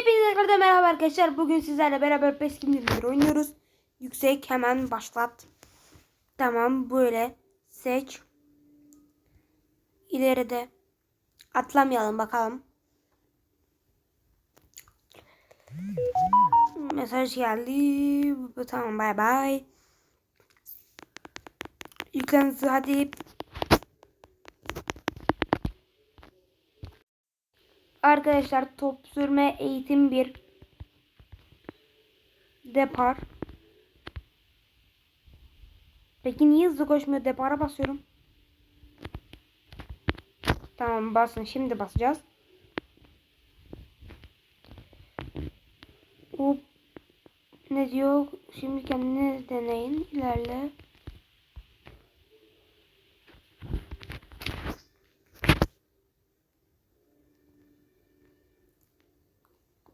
Hepinize tekrardan merhaba arkadaşlar. Bugün sizlerle beraber PES kimlikleri oynuyoruz. Yüksek hemen başlat. Tamam böyle seç. İleride atlamayalım bakalım. Mesaj geldi. Tamam bay bay. Yüklensin hadi. Arkadaşlar top sürme eğitim 1 depar. Peki niye hızlı koşmuyor? Depara basıyorum. Tamam basın. Şimdi basacağız. Hop. Ne diyor? Şimdi kendini deneyin. İlerle.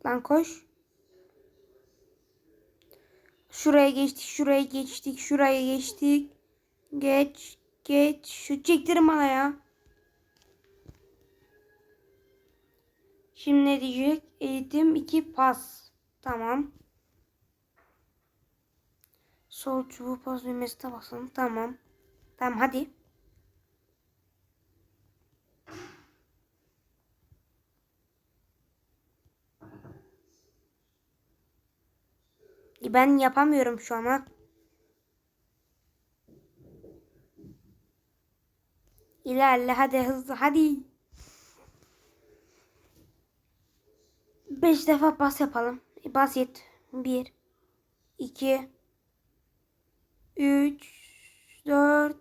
Lan koş. Şuraya geçtik, şuraya geçtik, şuraya geçtik. Geç, geç. Şu çektirin bana ya. Şimdi ne diyecek? Eğitim 2 pas. Tamam. Sol çubuğu pas düğmesine basalım. Tamam. Tamam hadi. Ben yapamıyorum şu an. İlerle hadi hızlı hadi. Beş defa bas yapalım. Basit. Bir. iki, Üç. Dört.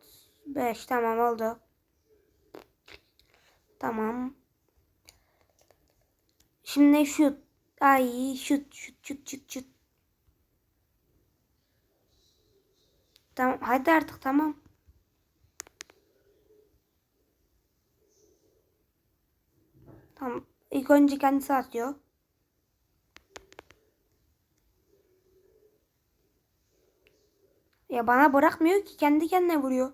Beş. Tamam oldu. Tamam. Şimdi şut. Ay şut şut şut şut şut. Tamam hadi artık tamam. Tamam. İlk önce kendisi atıyor. Ya bana bırakmıyor ki kendi kendine vuruyor.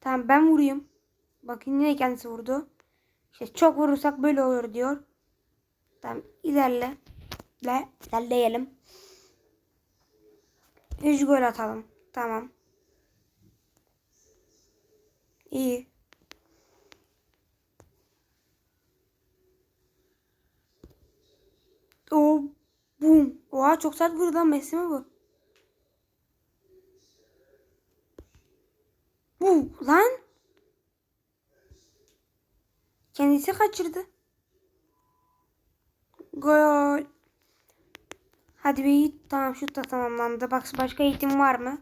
Tamam ben vurayım. Bakın yine kendisi vurdu. İşte çok vurursak böyle olur diyor. Tamam ilerle. Le, ilerleyelim. 3 gol atalım. Tamam. İyi. O bum. Oha çok sert vurdu lan Messi mi bu? Bu lan. Kendisi kaçırdı. Gol. Hadi bir tamam şut da tamamlandı. Bak başka eğitim var mı?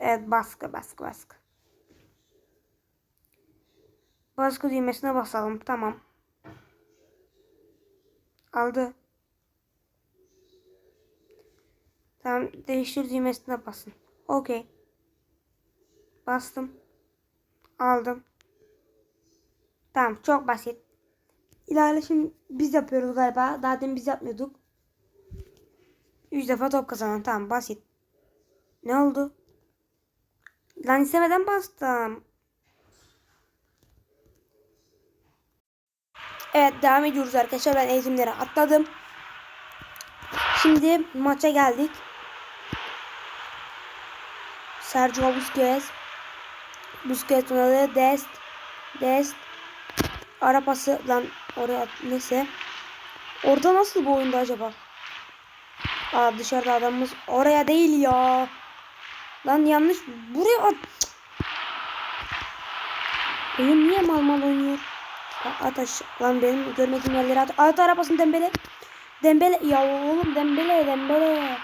Evet baskı baskı baskı. Baskı düğmesine basalım. Tamam. Aldı. Tamam değiştir düğmesine basın. Okey. Bastım. Aldım. Tamam çok basit. İlerle şimdi biz yapıyoruz galiba. Daha demin biz yapmıyorduk. 3 defa top kazanan. Tamam basit. Ne oldu? Lan istemeden bastım. Evet devam ediyoruz arkadaşlar. Ben eğitimleri atladım. Şimdi maça geldik. Sergio Busquets. Busquets oynadı. Dest. Dest. Ara pası lan oraya neyse. Orada nasıl bu oyunda acaba? Aa dışarıda adamımız oraya değil ya. Lan yanlış buraya at. Oyun niye mal mal oynuyor? Ataş lan benim görmediğim yerlere at. At arabasını Dembele. Dembele ya oğlum Dembele Dembele.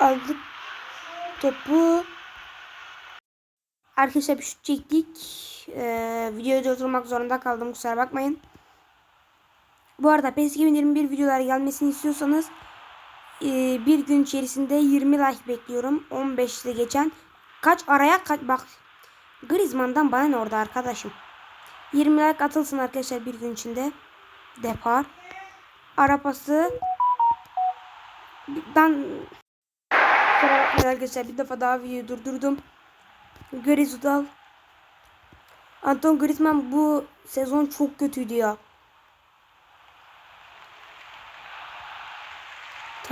Aldık topu. Arkadaşlar bir şut çektik. Ee, videoyu durdurmak zorunda kaldım kusura bakmayın. Bu arada PES 2021 videolar gelmesini istiyorsanız e, bir gün içerisinde 20 like bekliyorum. 15'te geçen kaç araya kaç bak Griezmann'dan bana ne orada arkadaşım. 20 like atılsın arkadaşlar bir gün içinde. Depar. Arapası. Ben arkadaşlar bir defa daha videoyu durdurdum. Griezmann. Anton Griezmann bu sezon çok kötüydü ya.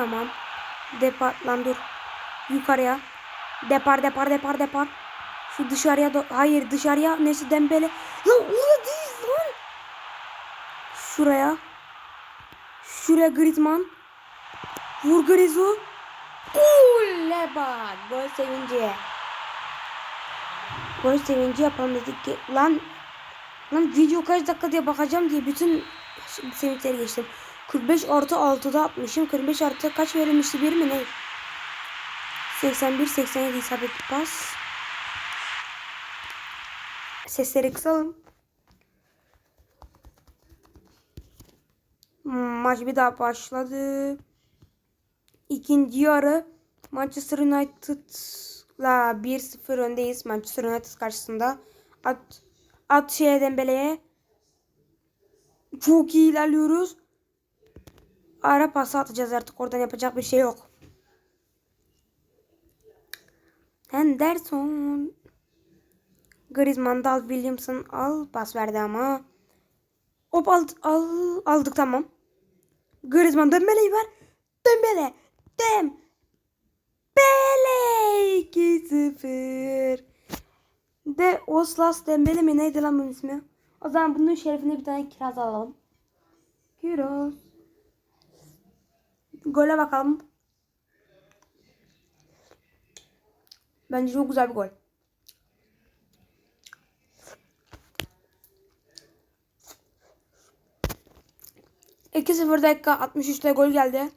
Tamam. Depar lan dur. Yukarıya. Depar depar depar depar. Şu dışarıya do- hayır dışarıya neyse Dembele. Lan orada değil lan. Şuraya. Şuraya Griezmann. Vur Griezmann. Gole bak. Gol sevinci. Gol sevinci yapalım dedik ki lan lan video kaç dakika diye bakacağım diye bütün sevinçleri geçtim. 45 artı 6'da atmışım. 45 artı kaç verilmişti bir mi ne? 81 87 isabetli pas. Sesleri kısalım. Maç bir daha başladı. İkinci yarı Manchester United'la 1-0 öndeyiz. Manchester United karşısında. At, at şeye Dembele'ye. Çok iyi ilerliyoruz. Ara pası atacağız artık. Oradan yapacak bir şey yok. Henderson. Griezmann al. Williamson al. Pas verdi ama. Hop al, al, aldık tamam. Griezmann Dembele'yi ver. Dembele. Dem. Bele 2-0. De Oslas Dembele mi neydi lan bunun ismi? O zaman bunun şerefine bir tane kiraz alalım. Kiraz. Gole bakalım. Bence çok güzel bir gol. İki sıfır dakika 63'te gol geldi.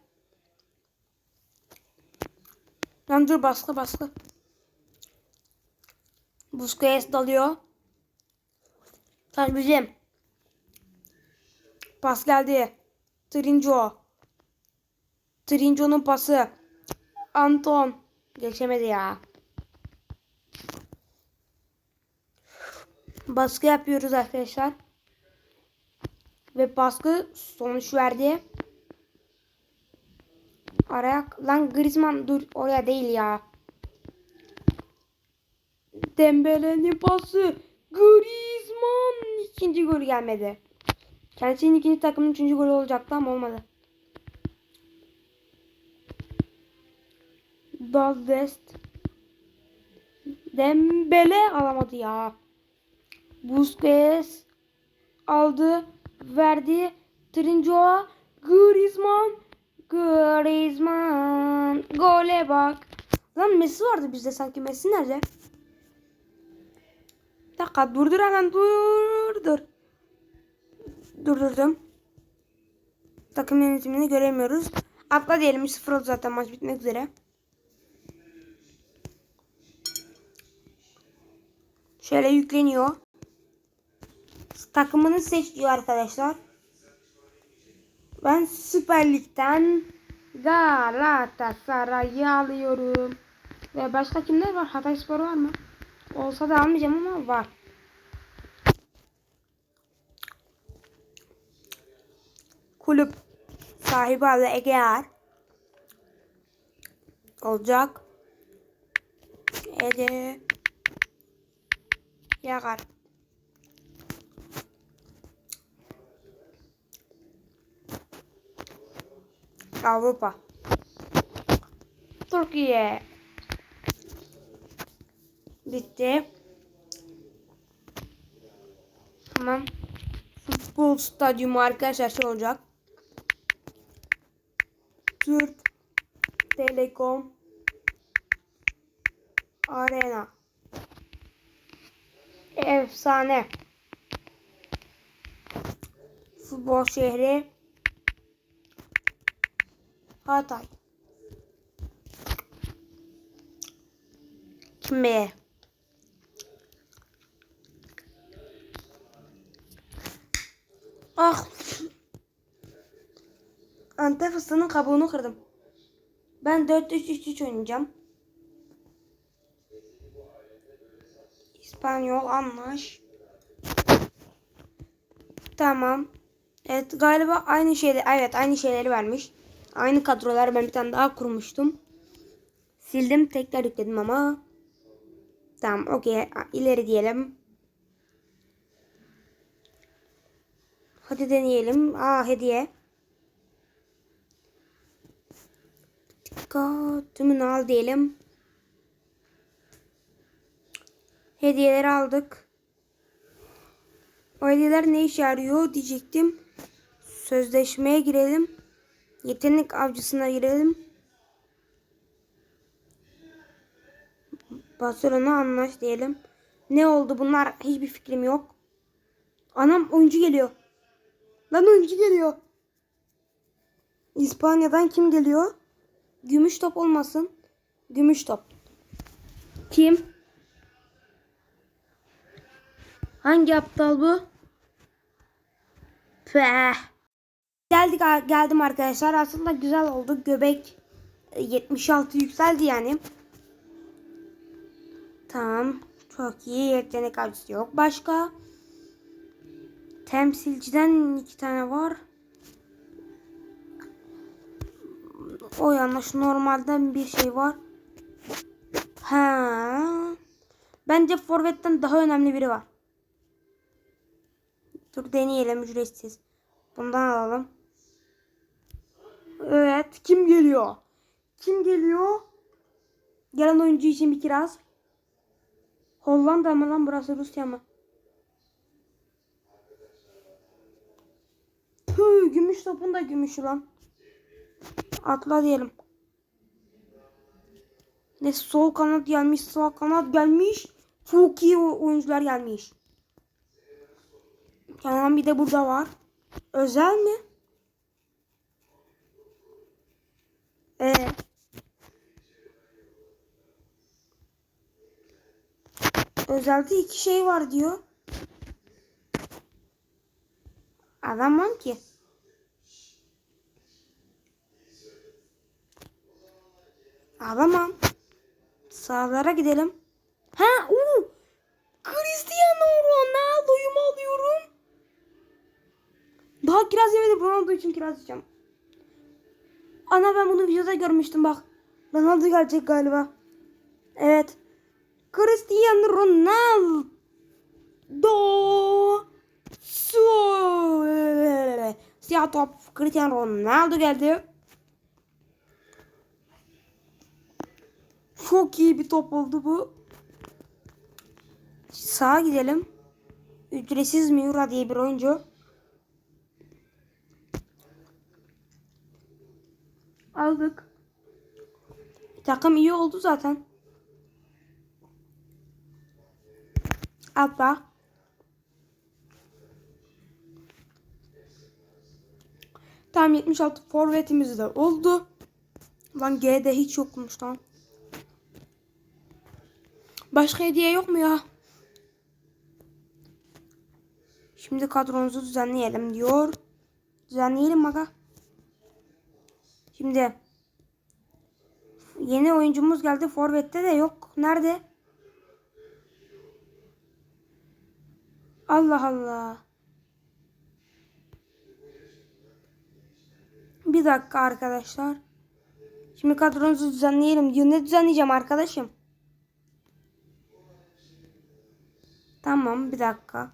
Lan dur baskı baskı. Busquets dalıyor. Taş bizim. Pas geldi. Trinco. Trinco'nun pası. Anton. Geçemedi ya. Baskı yapıyoruz arkadaşlar. Ve baskı sonuç verdi. Araya lan Griezmann dur oraya değil ya. Dembele'nin pası. Griezmann ikinci gol gelmedi. Kendisinin ikinci takımın üçüncü golü olacaktı ama olmadı. Dalvest. Dembele alamadı ya. Busquets aldı, verdi. Trincoa, Griezmann, Griezmann. Gole bak. Lan Messi vardı bizde sanki. Messi nerede? Bir dakika durdur hemen durdur. Durdurdum. Takım yönetimini göremiyoruz. Atla diyelim 0 oldu zaten maç bitmek üzere. Şöyle yükleniyor. Takımını seç diyor arkadaşlar. Ben Süper Lig'den Galatasaray'ı alıyorum. Ve başka kimler var? Hatayspor var mı? Olsa da almayacağım ama var. Kulüp sahibi adı Egeer. Olacak. Ege. Yakar. Avrupa. Türkiye. Bitti. Tamam. Futbol stadyumu arkadaşlar şey olacak. Türk Telekom Arena. Efsane. Futbol şehri Hatay. Kime? Ah. Antep fıstığının kabuğunu kırdım. Ben 4-3-3-3 oynayacağım. İspanyol anlaş. Tamam. Evet galiba aynı şeyleri evet aynı şeyleri vermiş. Aynı kadrolar ben bir tane daha kurmuştum. Sildim tekrar yükledim ama. Tamam okey. ileri diyelim. Hadi deneyelim. Aa hediye. Dikkat. Tümünü al diyelim. Hediyeleri aldık. O hediyeler ne işe yarıyor diyecektim. Sözleşmeye girelim. Yetenek avcısına girelim. Barcelona anlaş diyelim. Ne oldu bunlar hiçbir fikrim yok. Anam oyuncu geliyor. Lan oyuncu geliyor. İspanya'dan kim geliyor? Gümüş top olmasın. Gümüş top. Kim? Hangi aptal bu? Peh. Geldik geldim arkadaşlar. Aslında güzel oldu. Göbek e, 76 yükseldi yani. Tamam. Çok iyi. Yetenek avcısı yok. Başka? Temsilciden iki tane var. O yanlış. Normalden bir şey var. Ha. Bence forvetten daha önemli biri var. Dur deneyelim ücretsiz. Bundan alalım. Evet. Kim geliyor? Kim geliyor? Gelen oyuncu için bir kiraz. Hollanda mı lan burası Rusya mı? Tüh, gümüş topun da gümüşü lan. Atla diyelim. Ne sol kanat gelmiş, sağ kanat gelmiş. Çok iyi oyuncular gelmiş. Tamam bir de burada var. Özel mi? Ee. Özelde iki şey var diyor. Alamam ki. Alamam. Sağlara gidelim. Ha, uu. Cristiano Ronaldo'yu mu alıyorum? Daha kiraz yemedim. Ronaldo için kiraz yiyeceğim. Ana ben bunu videoda görmüştüm bak. Ronaldo gelecek galiba. Evet. Cristiano Ronaldo. Su. Siyah top. Cristiano Ronaldo geldi. Çok iyi bir top oldu bu. Sağa gidelim. Ücretsiz Miura diye bir oyuncu. Aldık. Takım iyi oldu zaten. Atla. Tam 76 forvetimiz de oldu. Lan G'de hiç yokmuş lan. Başka hediye yok mu ya? Şimdi kadromuzu düzenleyelim diyor. Düzenleyelim aga. Şimdi yeni oyuncumuz geldi. Forvet'te de yok. Nerede? Allah Allah. Bir dakika arkadaşlar. Şimdi kadromuzu düzenleyelim diyor. Ne düzenleyeceğim arkadaşım? Tamam bir dakika.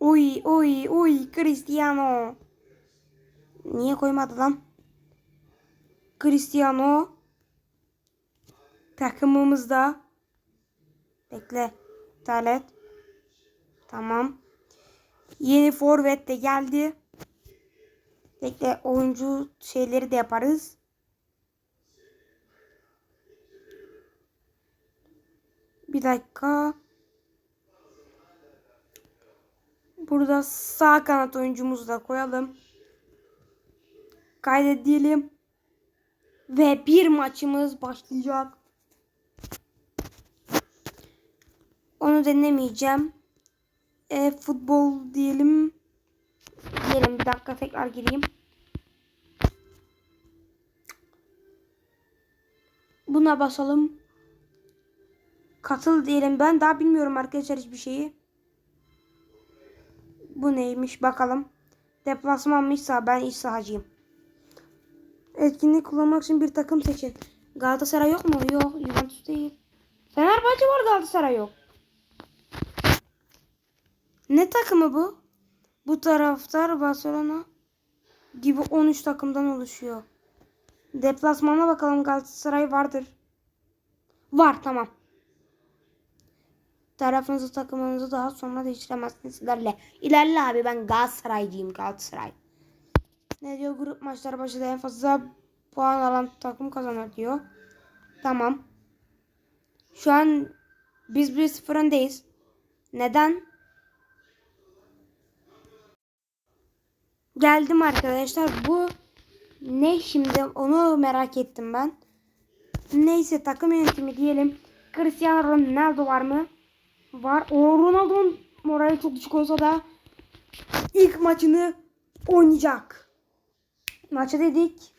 Uy uy uy Cristiano. Niye koymadı lan? Cristiano takımımızda. Bekle. Talet. Tamam. Yeni forvet de geldi. Bekle oyuncu şeyleri de yaparız. Bir dakika. Burada sağ kanat oyuncumuzu da koyalım. Kaydedelim. Ve bir maçımız başlayacak. Onu denemeyeceğim. E, futbol diyelim. Diyelim bir dakika tekrar gireyim. Buna basalım. Katıl diyelim. Ben daha bilmiyorum arkadaşlar hiçbir şeyi. Bu neymiş bakalım. Deplasmanmışsa ben iç sahacıyım. Etkinlik kullanmak için bir takım seçin. Galatasaray yok mu? Yok. Juventus değil. Fenerbahçe var Galatasaray yok. Ne takımı bu? Bu taraftar Barcelona gibi 13 takımdan oluşuyor. Deplasmana bakalım Galatasaray vardır. Var tamam. Tarafınızı takımınızı daha sonra değiştiremezsiniz ilerle. İlerle abi ben Galatasaraycıyım Galatasaray. Ne diyor grup maçları başında en fazla puan alan takım kazanır diyor. Tamam. Şu an biz 1-0 öndeyiz. Neden? Geldim arkadaşlar. Bu ne şimdi onu merak ettim ben. Neyse takım yönetimi diyelim. Cristiano Ronaldo var mı? Var. O Ronaldo'nun morali çok düşük olsa da ilk maçını oynayacak. Maçı dedik.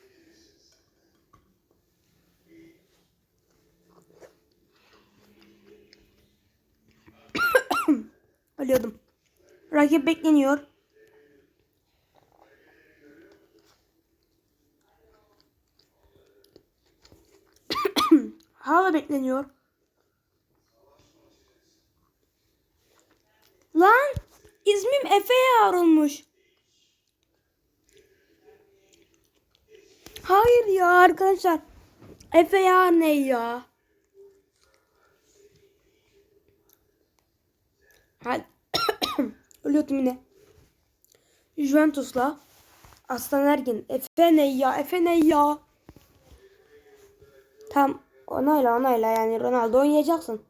Ölüyordum. Rakip bekleniyor. Hala bekleniyor. Lan ismim Efe Yarunmuş. Hayır ya arkadaşlar. Efe ya ne ya? Hadi. Ölüyordum yine. Juventus'la Aslan Ergin. Efe ne ya? Efe ne ya? Tam onayla onayla yani Ronaldo oynayacaksın.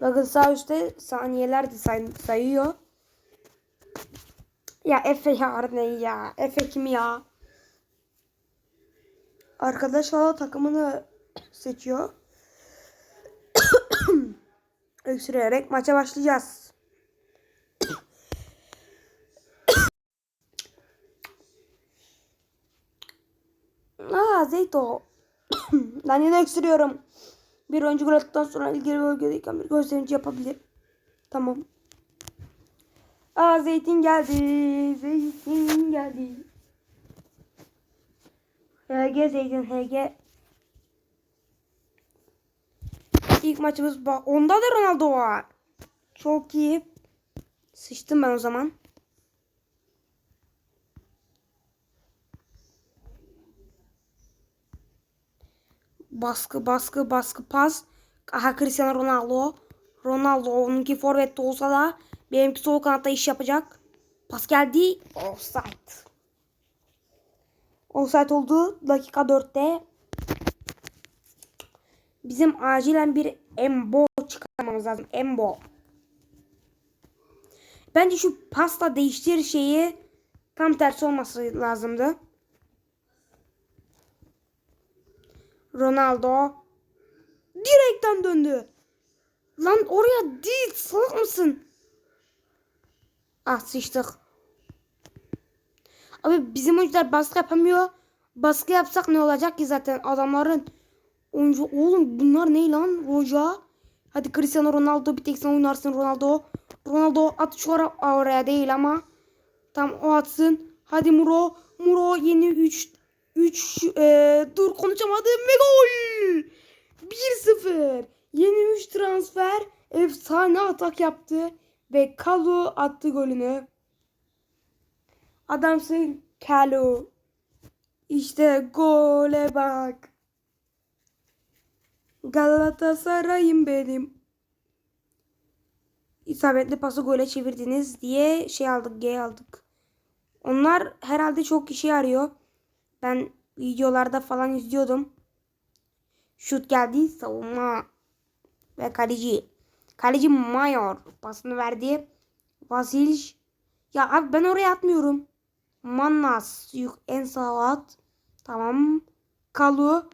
Bakın sağ üstte saniyeler de say sayıyor. Ya Efe ya ne ya? Efe kim ya? Arkadaş valla takımını seçiyor. Öksürerek maça başlayacağız. Aa Zeyto. Lan yine öksürüyorum. Bir oyuncu gol attıktan sonra ilgili bölgedeyken bir gol sevinci yapabilir. Tamam. Aa zeytin geldi. Zeytin geldi. HG zeytin HG. İlk maçımız bak. Onda da Ronaldo var. Çok iyi. Sıçtım ben o zaman. Baskı baskı baskı pas. Aha Cristiano Ronaldo. Ronaldo onunki forvette olsa da benimki sol kanatta iş yapacak. Pas geldi. Offside. Offside oldu. Dakika 4'te. Bizim acilen bir Embo çıkarmamız lazım. Embo. Bence şu pasta değiştir şeyi tam tersi olması lazımdı. Ronaldo direkten döndü. Lan oraya değil salak mısın? Ah sıçtık. Abi bizim oyuncular baskı yapamıyor. Baskı yapsak ne olacak ki zaten adamların oyuncu oğlum bunlar ne lan hoca? Hadi Cristiano Ronaldo bir tek sen oynarsın Ronaldo. Ronaldo at şu ara oraya değil ama. Tam o atsın. Hadi Muro. Muro yeni 3 3 e, dur konuşamadım ve gol. 1-0. Yeni 3 transfer efsane atak yaptı ve Kalu attı golünü. Adamsın Kalu. İşte gole bak. Galatasaray'ım benim. İsabetli pası gole çevirdiniz diye şey aldık, G aldık. Onlar herhalde çok kişi arıyor. Ben videolarda falan izliyordum. Şut geldi, savunma ve kaleci. Kaleci Mayor pasını verdi. Vasilj. Ya abi ben oraya atmıyorum. Mannas yük en sağa at. Tamam. Kalu.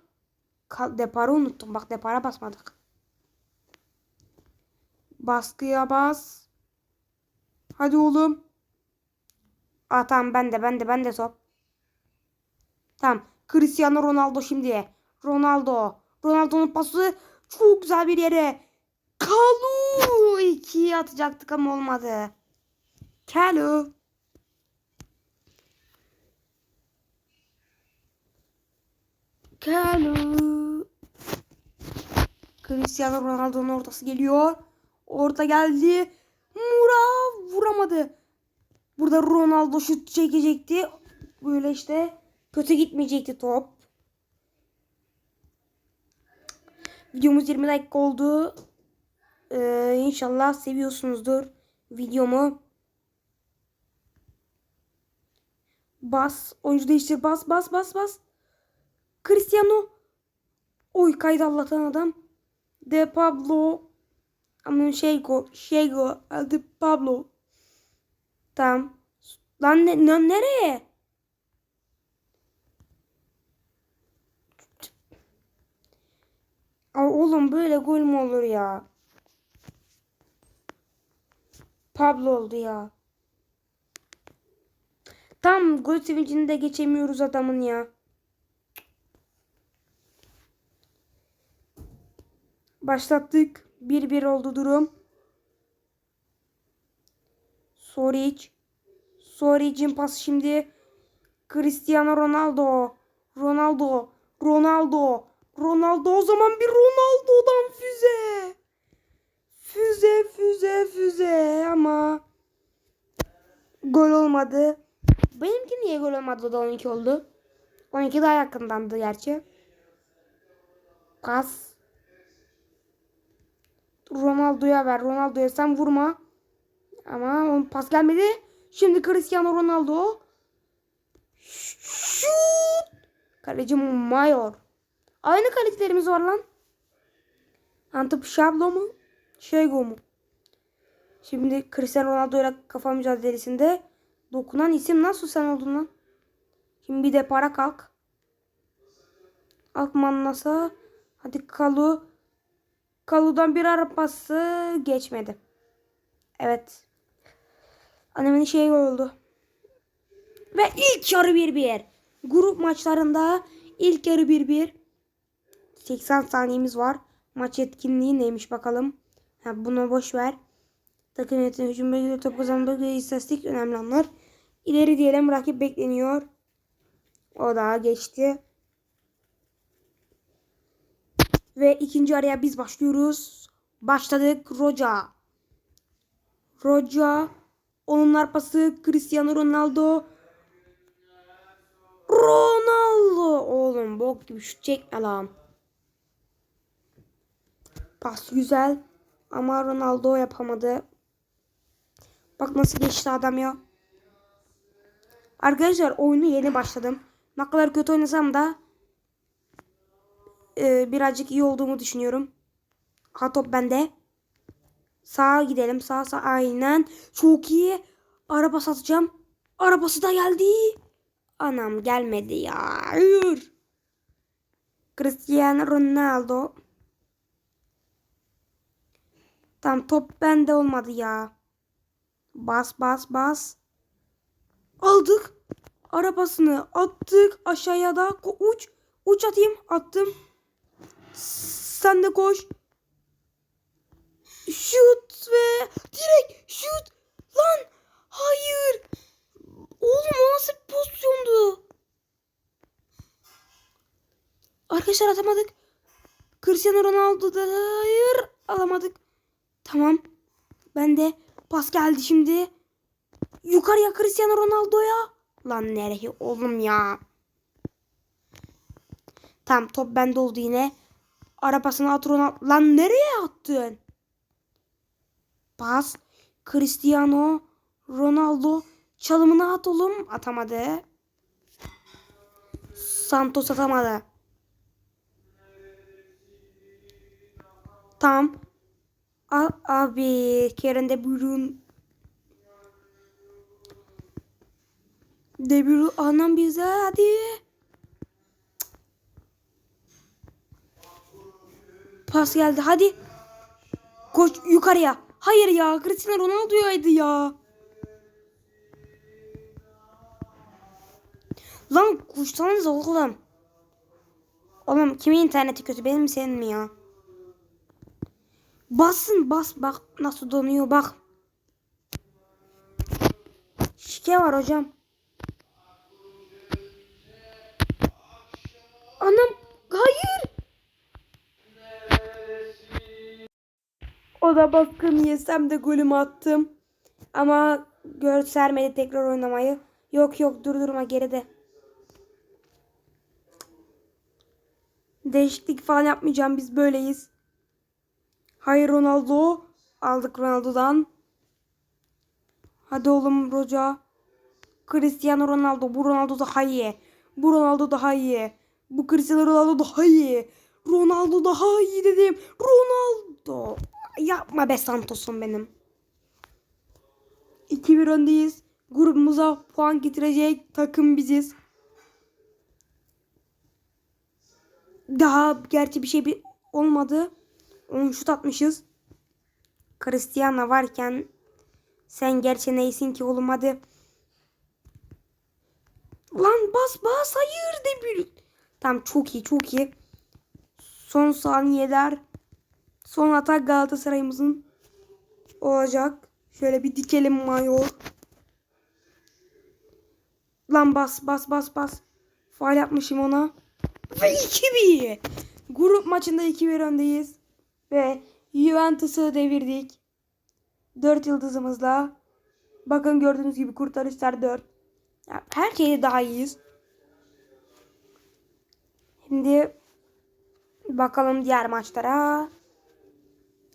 Kal deparı unuttum. Bak depara basmadık. Baskıya bas. Hadi oğlum. Aa tamam ben de ben de ben de top. Tamam. Cristiano Ronaldo şimdi. Ronaldo. Ronaldo'nun pası çok güzel bir yere. Kalu. ikiye atacaktık ama olmadı. Kalu. Kalu. Cristiano Ronaldo'nun ortası geliyor. Orta geldi. Mura vuramadı. Burada Ronaldo şut çekecekti. Böyle işte kötü gitmeyecekti top. Videomuz 20 dakika oldu. Ee, inşallah seviyorsunuzdur videomu. Bas. Oyuncu değiştir. Bas bas bas bas. Cristiano. Oy kaydı Allah'tan adam. De Pablo. Ama Şego. Şego. De Pablo. Tamam. Lan ne, ne- nereye? Aa, oğlum böyle gol mü olur ya? Pablo oldu ya. Tam gol sevincini de geçemiyoruz adamın ya. Başlattık. 1-1 oldu durum. Soric. Soric'in pası şimdi. Cristiano Ronaldo. Ronaldo. Ronaldo. Ronaldo o zaman bir Ronaldo'dan füze. Füze füze füze ama gol olmadı. Benimki niye gol olmadı da 12 oldu? 12 daha yakındandı gerçi. Pas. Ronaldo'ya ver. Ronaldo'ya sen vurma. Ama onun pas gelmedi. Şimdi Cristiano Ronaldo. Şut. Kaleci Mayor. Aynı kalitelerimiz var lan. Antep Şablo mu? Şego mu? Şimdi Cristiano Ronaldo ile kafa mücadelesinde dokunan isim nasıl sen oldun lan? Şimdi bir de para kalk. Alkman nasıl? Hadi Kalu. Kalu'dan bir arabası geçmedi. Evet. Annemin şey oldu. Ve ilk yarı 1-1. Grup maçlarında ilk yarı 1-1. 80 saniyemiz var. Maç etkinliği neymiş bakalım. Ha, bunu boş ver. Takım yönetimi hücum bölgeleri top kazanma bölgeleri istatistik önemli anlar. İleri diyelim rakip bekleniyor. O da geçti. Ve ikinci araya biz başlıyoruz. Başladık Roca. Roca. Onun arpası Cristiano Ronaldo. Ronaldo. Oğlum bok gibi şut çekme lan. Pas güzel. Ama Ronaldo yapamadı. Bak nasıl geçti adam ya. Arkadaşlar oyunu yeni başladım. Ne kadar kötü oynasam da e, birazcık iyi olduğumu düşünüyorum. Ha top bende. Sağa gidelim. Sağ sağ aynen. Çok iyi. Araba satacağım. Arabası da geldi. Anam gelmedi ya. Hayır. Cristiano Ronaldo. Tam top bende olmadı ya. Bas bas bas. Aldık. Arabasını attık aşağıya da uç. Uç atayım. Attım. Sen de koş. Şut ve direkt şut. Lan hayır. Oğlum o nasıl bir pozisyondu? Arkadaşlar atamadık. Cristiano Ronaldo da hayır alamadık. Tamam. Ben de pas geldi şimdi. Yukarıya Cristiano Ronaldo'ya. Lan nereye oğlum ya. Tamam top bende oldu yine. Arabasına at Ronaldo. Lan nereye attın? Pas. Cristiano Ronaldo. Çalımına at oğlum. Atamadı. Santos atamadı. Tamam. A abi Karen De Bruyne De Bruyne anam bize hadi. Pas geldi hadi. Koş yukarıya. Hayır ya Cristiano Ronaldo'yaydı ya. Lan kuşsanız oğlum. Oğlum kimin interneti kötü benim mi senin mi ya? Basın bas bak nasıl donuyor bak. Şike var hocam. Anam hayır. O da baskın yesem de golümü attım. Ama göstermedi tekrar oynamayı. Yok yok durdurma geride. Değişiklik falan yapmayacağım. Biz böyleyiz. Hayır Ronaldo. Aldık Ronaldo'dan. Hadi oğlum Roca. Cristiano Ronaldo. Bu Ronaldo daha iyi. Bu Ronaldo daha iyi. Bu Cristiano Ronaldo daha iyi. Ronaldo daha iyi dedim. Ronaldo. Yapma be Santos'um benim. 2-1 öndeyiz. Grubumuza puan getirecek takım biziz. Daha gerçi bir şey bir olmadı. 10 şut atmışız. Cristiano varken sen gerçi neysin ki oğlum hadi. Lan bas bas hayır de bir. Tamam çok iyi çok iyi. Son saniyeler. Son atak Galatasaray'ımızın olacak. Şöyle bir dikelim mayor. Lan bas bas bas bas. Faal yapmışım ona. Ve 2-1. Grup maçında 2-1 öndeyiz. Ve Juventus'u devirdik. 4 yıldızımızla. Bakın gördüğünüz gibi kurtarışlar 4. Ya, her şeyde daha iyiyiz. Şimdi bakalım diğer maçlara.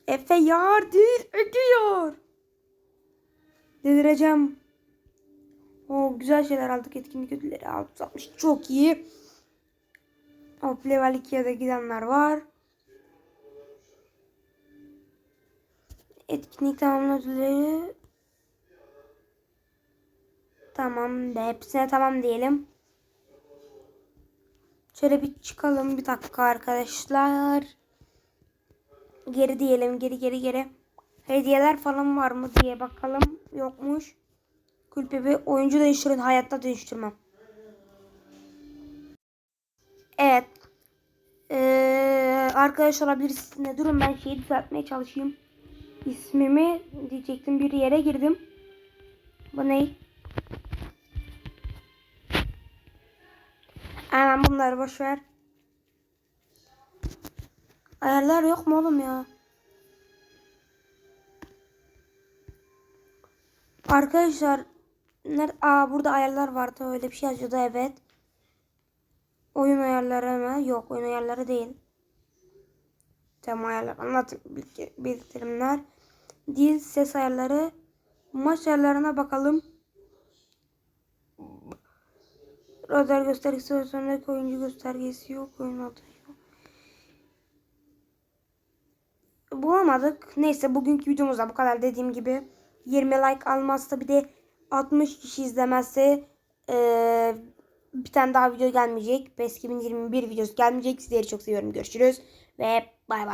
Efe yardım ediyor. Delireceğim. O güzel şeyler aldık. Etkinlik ödülleri 660. Çok iyi. Hop level 2'ye de gidenler var. Etkinlik tamamla ödülleri. Tamam de hepsine tamam diyelim. Şöyle bir çıkalım bir dakika arkadaşlar. Geri diyelim geri geri geri. Hediyeler falan var mı diye bakalım. Yokmuş. Kulübe bir oyuncu değiştirin. Hayatta değiştirmem. Evet. Ee, arkadaş olabilirsiniz. Durun ben şeyi düzeltmeye çalışayım. İsmimi diyecektim bir yere girdim. Bu ne? Hemen bunları boş ver. Ayarlar yok mu oğlum ya? Arkadaşlar nerede? Aa burada ayarlar vardı. Öyle bir şey yazıyordu evet. Oyun ayarları mı? Yok oyun ayarları değil. Tamam ayarlar. Anlat bilgi- bildirimler. Dil ses ayarları. Maç ayarlarına bakalım. Radar göstergesi sonraki oyuncu göstergesi yok. Oyun adı yok. Bulamadık. Neyse bugünkü videomuzda bu kadar dediğim gibi. 20 like almazsa bir de 60 kişi izlemezse eee, bir tane daha video gelmeyecek. PES 2021 videosu gelmeyecek. Sizleri çok seviyorum. Görüşürüz ve bay bay.